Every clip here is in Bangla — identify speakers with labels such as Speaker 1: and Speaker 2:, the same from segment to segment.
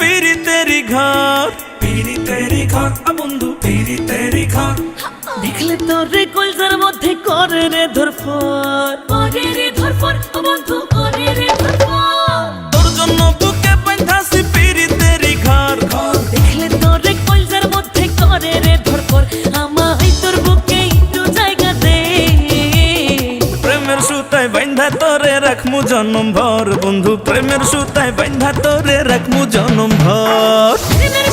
Speaker 1: পিড়ি তেরি ঘর। পিড়ি তেরি ঘর বন্ধু পিড়ি তেরি ঘর।
Speaker 2: দেখলে তোর রে কলজার মধ্যে করে রে ধরফর। করে রে ধরফর ও বন্ধু করে রে ধরফর।
Speaker 1: তোর জন্য বুকে বাঁধাছি ঘর।
Speaker 2: দেখলে তোর রে কলজার মধ্যে করে রে ধরফর। আমায় তোর বুকে একটু জায়গা দে।
Speaker 1: প্রেমের সুতায় বাঁধা তোরে রাখমু জনম ভর। বন্ধু প্রেমের সুতায় বাঁধা তোরে রাখমু জনম ভর।
Speaker 2: প্রেমের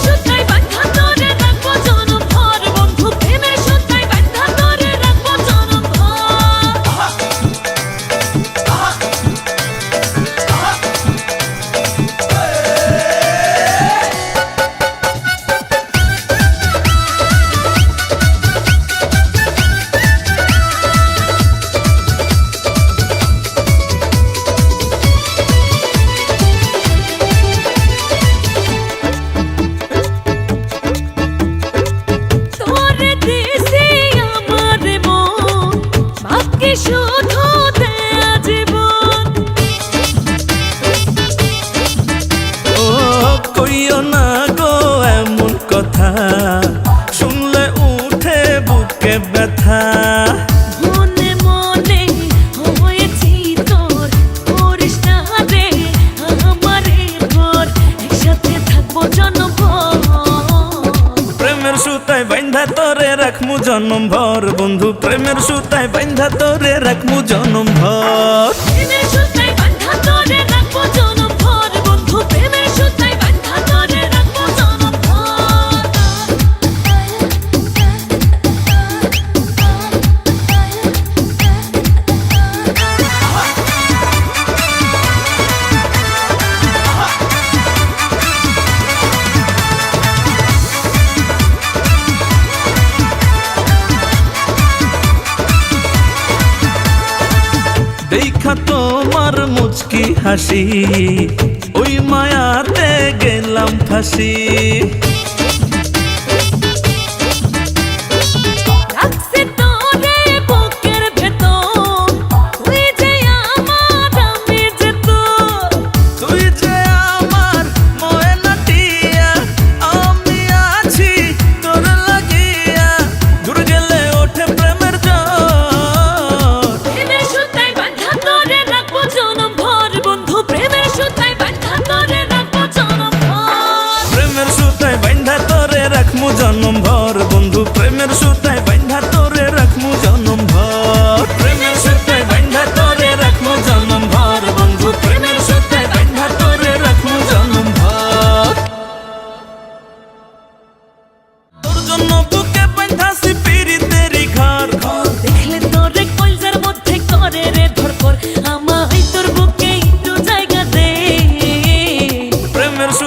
Speaker 1: কইও না গো এমন কথা। শুনলে উঠে বুকে ব্যথা।
Speaker 2: জনভর
Speaker 1: প্রেমের সুতায় বাঁধা তোরে রাখমু জনম ভর। বন্ধু প্রেমের সুতায় বাইন্ধা তোরে রাখমু জনম ভর। হাসি ওই মায়াতে গেলাম ফাঁসি।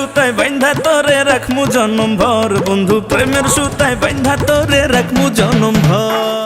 Speaker 2: সুতায় বাইন্ধা তোরে
Speaker 1: রাখমু জনম ভর। বন্ধু প্রেমের সুতায় বাইন্ধা তোরে রাখমু জনম ভর।